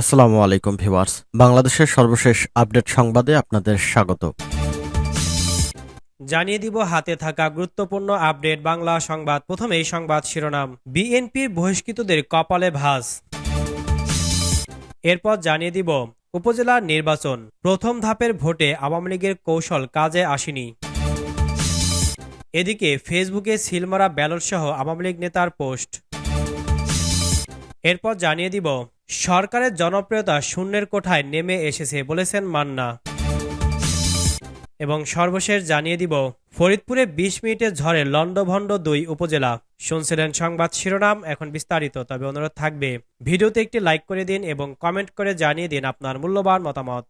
আসসালামু আলাইকুম ভিউয়ার্স। বাংলাদেশের সর্বশেষ আপডেট সংবাদে আপনাদের স্বাগত। জানিয়ে দিব হাতে থাকা গুরুত্বপূর্ণ আপডেট বাংলা সংবাদ। প্রথমেই সংবাদ শিরোনাম। বিএনপির বহিষ্কৃতদের কপালে ভাঁজ। এরপর জানিয়ে দিব উপজেলার নির্বাচন। প্রথম ধাপের ভোটে আওয়ামী লীগের কৌশল কাজে আসেনি। এদিকে ফেসবুকে সিলমারা ব্যালট সহ আওয়ামী লীগ নেতার পোস্ট। এরপর জানিয়ে দিব সরকারের জনপ্রিয়তা শূন্যের কোঠায় নেমে এসেছে বলেছেন মান্না। এবং সর্বশেষ জানিয়ে দিব, ফরিদপুরে বিশ মিনিটের ঝড়ে লন্ডভন্ড দুই উপজেলা। শুনছিলেন সংবাদ শিরোনাম, এখন বিস্তারিত, তবে অনুরোধ থাকবে। ভিডিওতে একটি লাইক করে দিন এবং কমেন্ট করে জানিয়ে দিন আপনার মূল্যবান মতামত।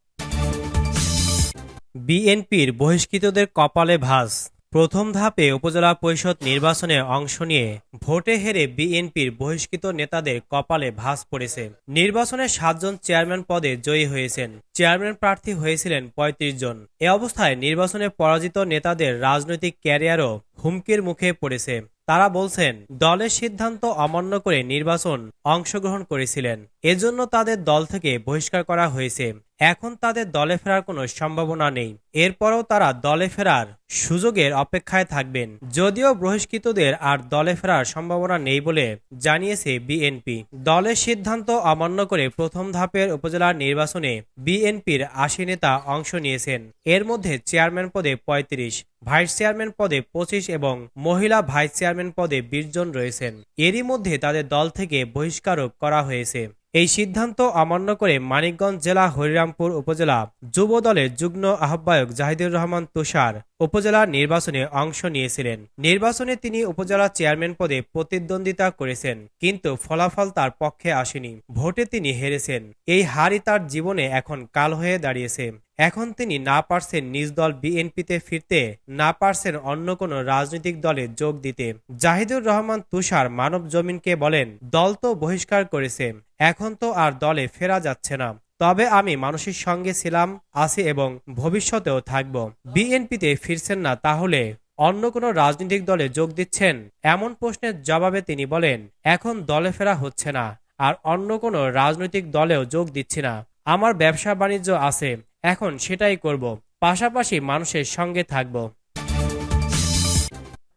বিএনপির বহিষ্কৃতদের কপালে ভাঁজ। প্রথম ধাপে উপজেলা পরিষদ নির্বাচনে অংশ নিয়ে ভোটে হেরে বিএনপির বহিষ্কৃত নেতাদের কপালে ভাস পড়েছে। নির্বাচনে সাতজন চেয়ারম্যান পদে জয়ী হয়েছেন। চেয়ারম্যান প্রার্থী হয়েছিলেন ৩৫ জন। এ অবস্থায় নির্বাচনে পরাজিত নেতাদের রাজনৈতিক ক্যারিয়ারও হুমকির মুখে পড়েছে। তারা বলছেন, দলের সিদ্ধান্ত অমান্য করে নির্বাচন অংশগ্রহণ করেছিলেন। এজন্য তাদের দল থেকে বহিষ্কার করা হয়েছে। এখন তাদের দলে ফেরার কোনো সম্ভাবনা নেই। এরপরও তারা দলে ফেরার সুযোগের অপেক্ষায় থাকবেন। যদিও বহিষ্কৃতদের আর দলে ফেরার সম্ভাবনা নেই বলে জানিয়েছে বিএনপি। দলের সিদ্ধান্ত অমান্য করে প্রথম ধাপের উপজেলা নির্বাচনে বিএনপির আশি নেতা অংশ নিয়েছেন। এর মধ্যে চেয়ারম্যান পদে ৩৫ ভাইস চেয়ারম্যান পদে পঁচিশ এবং মহিলা ভাইস চেয়ারম্যান পদে বিশ জন রয়েছেন। এরই মধ্যে তাদের দল থেকে বহিষ্কারও করা হয়েছে। এই সিদ্ধান্ত অমান্য করে মানিকগঞ্জ জেলা হরিরামপুর উপজেলা যুব দলের যুগ্ম আহ্বায়ক জাহিদুর রহমান তুষার উপজেলার নির্বাচনে অংশ নিয়েছিলেন। নির্বাচনে তিনি উপজেলা চেয়ারম্যান পদে প্রতিদ্বন্দ্বিতা করেছেন, কিন্তু ফলাফল তার পক্ষে আসেনি। ভোটে তিনি হেরেছেন। এই হারই তার জীবনে এখন কাল হয়ে দাঁড়িয়েছে। এখন তিনি না পারছেন নিজ দল বিএনপিতে ফিরতে না পারছেন অন্য কোনো রাজনৈতিক দলে যোগ দিতে জাহিদুর রহমান তুষার মানব জমিনকে বলেন, দল তো বহিষ্কার করেছে, এখন তো আর দলে ফেরা যাচ্ছে না। তবে আমি মানুষের সঙ্গে ছিলাম, আছি এবং ভবিষ্যতেও থাকব। বিএনপিতে ফিরছেন না, তাহলে অন্য কোনো রাজনৈতিক দলে যোগ দিচ্ছেন? এমন প্রশ্নের জবাবে তিনি বলেন, এখন দলে ফেরা হচ্ছে না, আর অন্য কোনো রাজনৈতিক দলেও যোগ দিচ্ছি না। আমার ব্যবসা বাণিজ্য আছে এখন সেটাই করব। পাশাপাশি মানুষের সঙ্গে থাকব।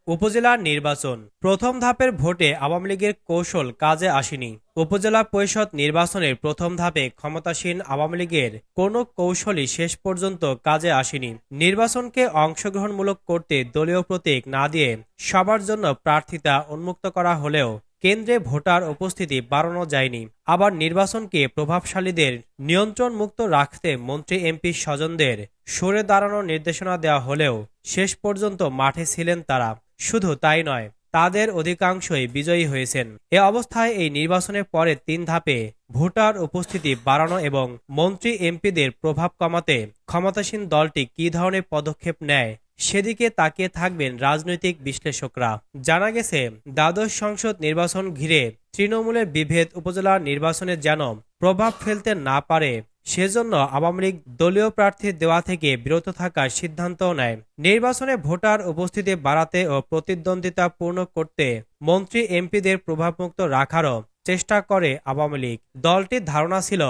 উপজেলা নির্বাচন। প্রথম ধাপের ভোটে আওয়ামী লীগের কৌশল কাজে আসেনি। উপজেলা পরিষদ নির্বাচনের প্রথম ধাপে ক্ষমতাসীন আওয়ামী লীগের কোনো কৌশলই শেষ পর্যন্ত কাজে আসেনি। নির্বাচনকে অংশগ্রহণমূলক করতে দলীয় প্রতীক না দিয়ে সবার জন্য প্রার্থিতা উন্মুক্ত করা হলেও কেন্দ্রে ভোটার উপস্থিতি বাড়ানো যায়নি। আবার নির্বাচনকে প্রভাবশালীদের নিয়ন্ত্রণ মুক্ত রাখতে মন্ত্রী এমপি স্বজনদের সরে দাঁড়ানোর নির্দেশনা দেওয়া হলেও শেষ পর্যন্ত মাঠে ছিলেন তারা। শুধু তাই নয়, তাদের অধিকাংশই বিজয়ী হয়েছেন। এ অবস্থায় এই নির্বাচনের পরে তিন ধাপে ভোটার উপস্থিতি বাড়ানো এবং মন্ত্রী এমপিদের প্রভাব কমাতে ক্ষমতাসীন দলটি কী ধরনের পদক্ষেপ নেয় সেদিকে তাকিয়ে থাকবেন রাজনৈতিক বিশ্লেষকরা। জানা গেছে, দ্বাদশ সংসদ নির্বাচন ঘিরে তৃণমূলের বিভেদ উপজেলা নির্বাচনে যেন প্রভাব ফেলতে না পারে, সেজন্য আওয়ামী লীগ দলীয় প্রার্থী দেওয়া থেকে বিরত থাকার সিদ্ধান্ত নেয়। নির্বাচনে ভোটার উপস্থিতি বাড়াতে ও প্রতিদ্বন্দ্বিতা পূর্ণ করতে মন্ত্রী, এমপিদের প্রভাবমুক্ত রাখারও চেষ্টা করে আওয়ামী লীগ। দলটির ধারণা ছিল,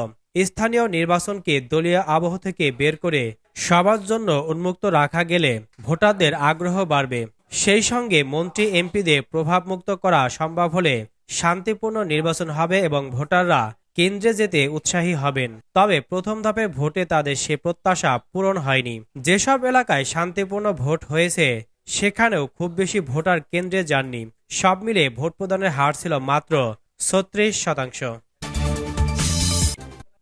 স্থানীয় নির্বাচনকে দলীয় আবহ থেকে বের করে সবার জন্য উন্মুক্ত রাখা গেলে ভোটারদের আগ্রহ বাড়বে। সেই সঙ্গে মন্ত্রী, এমপিদের প্রভাবমুক্ত করা সম্ভব হলে শান্তিপূর্ণ নির্বাচন হবে এবং ভোটাররা কেন্দ্রে যেতে উৎসাহী হবেন। তবে প্রথম ধাপে ভোটে তাদের সে প্রত্যাশা পূরণ হয়নি। যেসব এলাকায় শান্তিপূর্ণ ভোট হয়েছে, সেখানেও খুব বেশি ভোটার কেন্দ্রে যাননি। সব মিলে ভোট প্রদানের হার ছিল মাত্র ছত্রিশ শতাংশ।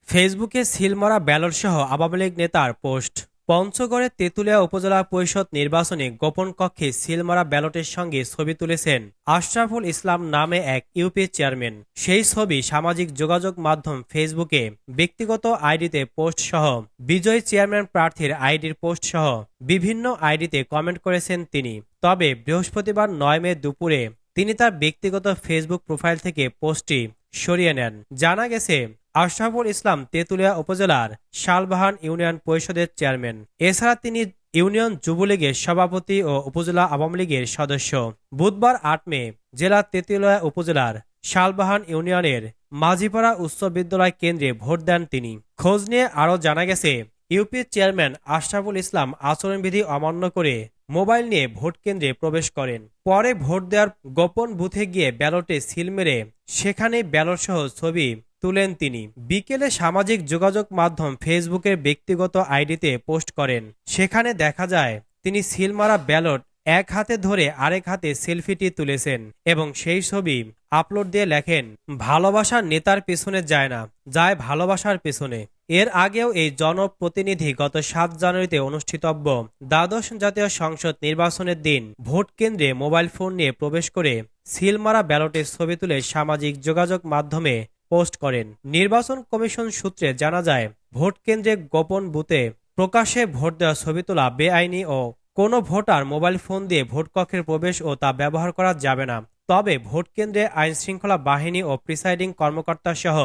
ফেসবুকে সিলমরা ব্যালট সহ আওয়ামী লীগ নেতার পোস্ট। পঞ্চগড়ে তেঁতুলিয়া উপজেলা পরিষদ নির্বাচনে গোপন কক্ষে সিলমারা ব্যালটের সঙ্গে ছবি তুলেছেন আশরাফুল ইসলাম নামে এক ইউপি চেয়ারম্যান। সেই ছবি সামাজিক যোগাযোগ মাধ্যম ফেসবুকে, ব্যক্তিগত আইডিতে পোস্ট সহ, বিজয়ী চেয়ারম্যান প্রার্থীর আইডির পোস্ট সহ, বিভিন্ন আইডিতে কমেন্ট করেছেন তিনি। তবে বৃহস্পতিবার নয় মে দুপুরে তিনি তার ব্যক্তিগত ফেসবুক প্রোফাইল থেকে পোস্টটি সরিয়ে নেন। জানা গেছে আশরাফুল ইসলাম তেঁতুলিয়া উপজেলার শালবাহান ইউনিয়ন পরিষদের চেয়ারম্যান। এছাড়া তিনি ইউনিয়ন যুবলীগের সভাপতি ও উপজেলা আওয়ামী লীগের সদস্য। বুধবার আট মে জেলা তেঁতুলিয়া উপজেলার শালবাহান ইউনিয়নের মাঝিপাড়া উচ্চ বিদ্যালয় কেন্দ্রে ভোট দেন তিনি। খোঁজ নিয়ে আরও জানা গেছে ইউপির চেয়ারম্যান আশরাফুল ইসলাম আচরণবিধি অমান্য করে মোবাইল নিয়ে ভোট কেন্দ্রে প্রবেশ করেন। পরে ভোট দেওয়ার গোপন বুথে গিয়ে ব্যালটে সিল মেরে সেখানে ব্যালট সহ ছবি তুলেন তিনি। বিকেলে সামাজিক যোগাযোগ মাধ্যম ফেসবুকের ব্যক্তিগত আইডিতে পোস্ট করেন। সেখানে দেখা যায়, তিনি সিলমারা ব্যালট এক হাতে ধরে আরেক হাতে সেলফিটি তুলেছেন এবং সেই ছবি আপলোড দিয়ে লেখেন ভালোবাসার নেতার পেছনে যায় না, যায় ভালোবাসার পেছনে। এর আগেও এই জনপ্রতিনিধি গত সাত জানুয়ারিতে অনুষ্ঠিতব্য দ্বাদশ জাতীয় সংসদ নির্বাচনের দিন ভোট কেন্দ্রে মোবাইল ফোন নিয়ে প্রবেশ করে সিলমারা ব্যালটের ছবি তুলে সামাজিক যোগাযোগ মাধ্যমে পোস্ট করেন। নির্বাচন কমিশন সূত্রে জানা যায়, ভোট কেন্দ্রে গোপন বুথে প্রকাশ্যে ভোট দেওয়া ছবি তোলা বেআইনি ও কোনো ভোটার মোবাইল ফোন দিয়ে ভোট কক্ষের প্রবেশ ও তা ব্যবহার করা যাবে না। তবে ভোট কেন্দ্রে আইন শৃঙ্খলা বাহিনী ও প্রিসাইডিং কর্মকর্তা সহ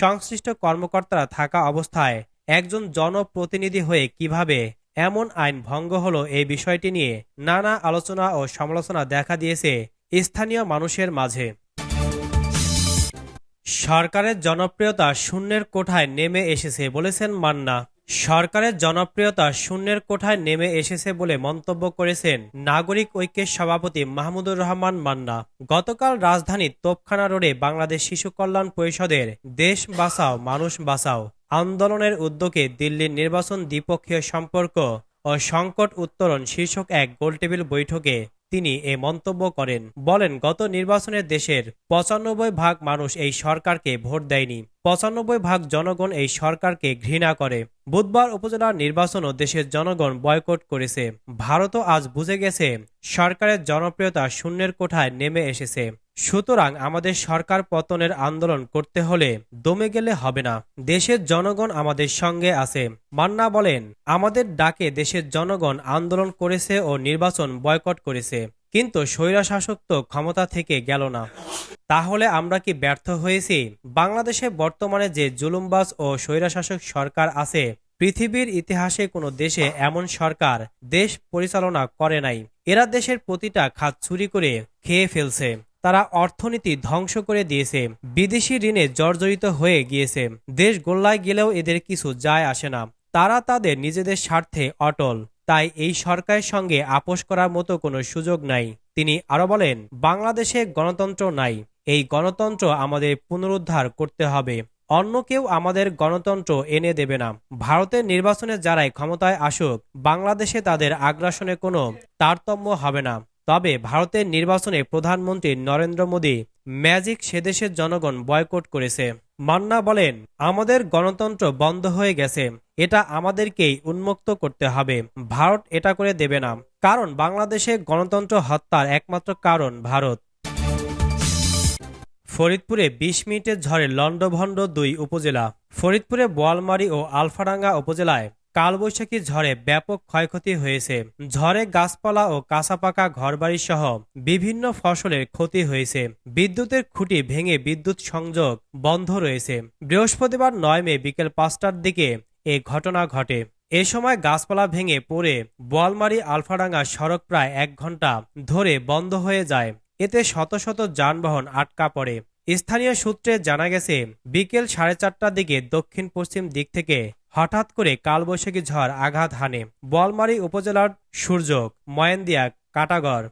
সংশ্লিষ্ট কর্মকর্তারা থাকা অবস্থায় একজন জনপ্রতিনিধি হয়ে কীভাবে এমন আইন ভঙ্গ হলো এই বিষয়টি নিয়ে নানা আলোচনা ও সমালোচনা দেখা দিয়েছে স্থানীয় মানুষের মাঝে। সরকারের জনপ্রিয়তা শূন্যের কোঠায় নেমে এসেছে বলেছেন মান্না। সরকারের জনপ্রিয়তা শূন্যের কোঠায় নেমে এসেছে বলে মন্তব্য করেছেন নাগরিক ঐক্যের সভাপতি মাহমুদুর রহমান মান্না। গতকাল রাজধানীর তোপখানা রোডে বাংলাদেশ শিশু কল্যাণ পরিষদের দেশ বাঁচাও, মানুষ বাঁচাও আন্দোলনের উদ্যোগে দিল্লির নির্বাচন দ্বিপক্ষীয় সম্পর্ক ও সংকট উত্তরণ শীর্ষক এক গোলটেবিল বৈঠকে তিনি এ মন্তব্য করেন, বলেন, গত নির্বাচনে দেশের পঁচানব্বই ভাগ মানুষ এই সরকারকে ভোট দেয়নি। পঁচানব্বই ভাগ জনগণ এই সরকারকে ঘৃণা করে। বুধবার উপজেলার নির্বাচনও দেশের জনগণ বয়কট করেছে। ভারতও আজ বুঝে গেছে, সরকারের জনপ্রিয়তা শূন্যের কোঠায় নেমে এসেছে। সুতরাং আমাদের সরকার পতনের আন্দোলন করতে হলে দমে গেলে হবে না। দেশের জনগণ আমাদের সঙ্গে আছে। মান্না বলেন, আমাদের ডাকে দেশের জনগণ আন্দোলন করেছে ও নির্বাচন বয়কট করেছে, কিন্তু স্বৈরাশাসক তো ক্ষমতা থেকে গেল না। তাহলে আমরা কি ব্যর্থ হয়েছি? বাংলাদেশে বর্তমানে যে জুলুমবাজ ও স্বৈরাশাসক সরকার আছে, পৃথিবীর ইতিহাসে কোনো দেশে এমন সরকার দেশ পরিচালনা করে নাই। এরা দেশের প্রতিটা খাত চুরি করে খেয়ে ফেলছে। তারা অর্থনীতি ধ্বংস করে দিয়েছে। বিদেশি ঋণে জর্জরিত হয়ে গিয়েছে। দেশ গোল্লায় গেলেও এদের কিছু যায় আসে না। তারা তাদের নিজেদের স্বার্থে অটল। তাই এই সরকারের সঙ্গে আপোষ করার মতো কোনো সুযোগ নাই। তিনি আরও বলেন, বাংলাদেশে গণতন্ত্র নাই। এই গণতন্ত্র আমাদের পুনরুদ্ধার করতে হবে। অন্য কেউ আমাদের গণতন্ত্র এনে দেবে না। ভারতের নির্বাচনে যারাই ক্ষমতায় আসুক, বাংলাদেশে তাদের আগ্রাসনে কোনো তারতম্য হবে না। তবে ভারতের নির্বাচনে প্রধানমন্ত্রী নরেন্দ্র মোদী ম্যাজিক সেদেশের জনগণ বয়কট করেছে। মান্না বলেন, আমাদের গণতন্ত্র বন্ধ হয়ে গেছে। এটা আমাদেরকেই উন্মুক্ত করতে হবে। ভারত এটা করে দেবে না। কারণ বাংলাদেশে গণতন্ত্র হত্যার একমাত্র কারণ ভারত। ফরিদপুরে বিশ মিনিটের ঝড়ে লন্ডভন্ড দুই উপজেলা। ফরিদপুরে বোয়ালমারী ও আলফাডাঙ্গা উপজেলায় কালবৈশাখী ঝড়ে ব্যাপক ক্ষয়ক্ষতি হয়েছে। ঝড়ে গাছপালা ও কাঁচাপাকা ঘরবাড়ি সহ বিভিন্ন ফসলের ক্ষতি হয়েছে। বিদ্যুতের খুঁটি ভেঙে বিদ্যুৎ সংযোগ বন্ধ রয়েছে। বৃহস্পতিবার নয় মে বিকেল পাঁচটার দিকে এ ঘটনা ঘটে। এ সময় গাছপালা ভেঙে পড়ে বোয়ালমারি আলফাডাঙ্গা সড়ক প্রায় এক ঘণ্টা ধরে বন্ধ হয়ে যায়। এতে শত শত যানবাহন আটকা পড়ে। স্থানীয় সূত্রে জানা গেছে, বিকেল সাড়ে চারটার দিকে দক্ষিণ পশ্চিম দিক থেকে হঠাৎ করে কালবৈশাখী ঝড় আঘাত হানে। বলমারী উপজেলার সূর্যক ময়েন্দিয়া, কাটাগড়,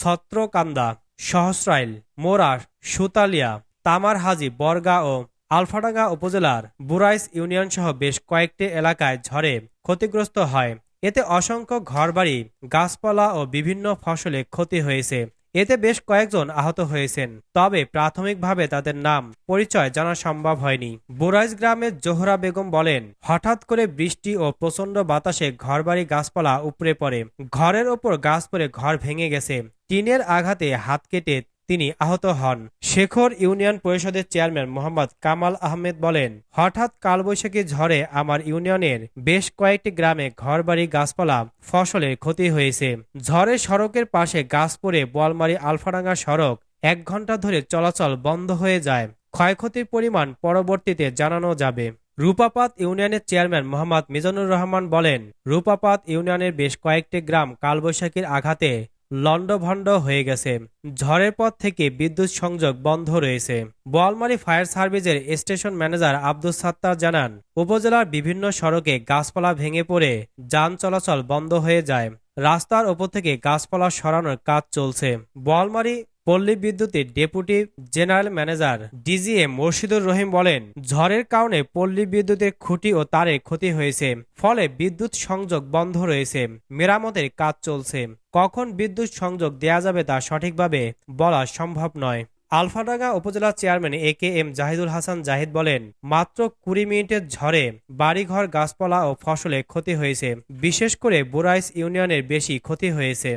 ছত্রকান্দা, সহস্রাইল মোরা সুতালিয়া তামারহাজি বরগা ও আলফাডাঙ্গা উপজেলার বুরাইস ইউনিয়ন সহ বেশ কয়েকটি এলাকায় ঝড়ে ক্ষতিগ্রস্ত হয়। এতে অসংখ্য ঘরবাড়ি, গাছপালা ও বিভিন্ন ফসলে ক্ষতি হয়েছে। এতে বেশ কয়েকজন আহত হয়েছেন, তবে প্রাথমিকভাবে তাদের নাম পরিচয় জানা সম্ভব হয়নি। বোরাইজ গ্রামের জোহরা বেগম বলেন, হঠাৎ করে বৃষ্টি ও প্রচণ্ড বাতাসে ঘরবাড়ি গাছপালা উপড়ে পড়ে। ঘরের ওপর গাছ পড়ে ঘর ভেঙে গেছে। টিনের আঘাতে হাত কেটে তিনি আহত হন। শেখর ইউনিয়ন পরিষদের চেয়ারম্যান মোহাম্মদ কামাল আহমেদ বলেন, হঠাৎ কালবৈশাখী ঝড়ে আমার ইউনিয়নের বেশ কয়েকটি গ্রামে ঘরবাড়ি, গাছপালা, ফসলের ক্ষতি হয়েছে। ঝড়ে সড়কের পাশে গাছ পড়ে বোয়ালমারি আলফাডাঙ্গা সড়ক এক ঘণ্টা ধরে চলাচল বন্ধ হয়ে যায়। ক্ষয়ক্ষতির পরিমাণ পরবর্তীতে জানানো যাবে। রূপাপাত ইউনিয়নের চেয়ারম্যান মোহাম্মদ মিজানুর রহমান বলেন, রূপাপাত ইউনিয়নের বেশ কয়েকটি গ্রাম কালবৈশাখীর আঘাতে লণ্ডভণ্ড হয়ে গেছে। ঝড়ের পর থেকে বিদ্যুৎ সংযোগ বন্ধ রয়েছে। বোয়ালমারি ফায়ার সার্ভিসের স্টেশন ম্যানেজার আব্দুল সাত্তার জানান, উপজেলার বিভিন্ন সড়কে গাছপালা ভেঙে পড়ে, যান চলাচল বন্ধ হয়ে যায়। রাস্তার ওপর থেকে গাছপালা সরানোর কাজ চলছে। বোয়ালমারী পল্লী বিদ্যুতের deputy general manager DGM Murshidur Rahim বলেন, ঝড়ের কারণে পল্লী বিদ্যুতের খুঁটি ও তারে ক্ষতি হয়েছে, ফলে বিদ্যুৎ সংযোগ বন্ধ রয়েছে, মেরামতের কাজ চলছে। কখন বিদ্যুৎ সংযোগ দেয়া যাবে তা সঠিকভাবে বলা সম্ভব নয়। আলফাডাঙ্গা উপজেলা chairman A K M Jahidul Hasan Jahid বলেন, মাত্র কুড়ি মিনিটের ঝড়ে বাড়িঘর, গাছপালা ও ফসলে ক্ষতি হয়েছে, বিশেষ করে বুরাইস ইউনিয়নের বেশি ক্ষতি হয়েছে।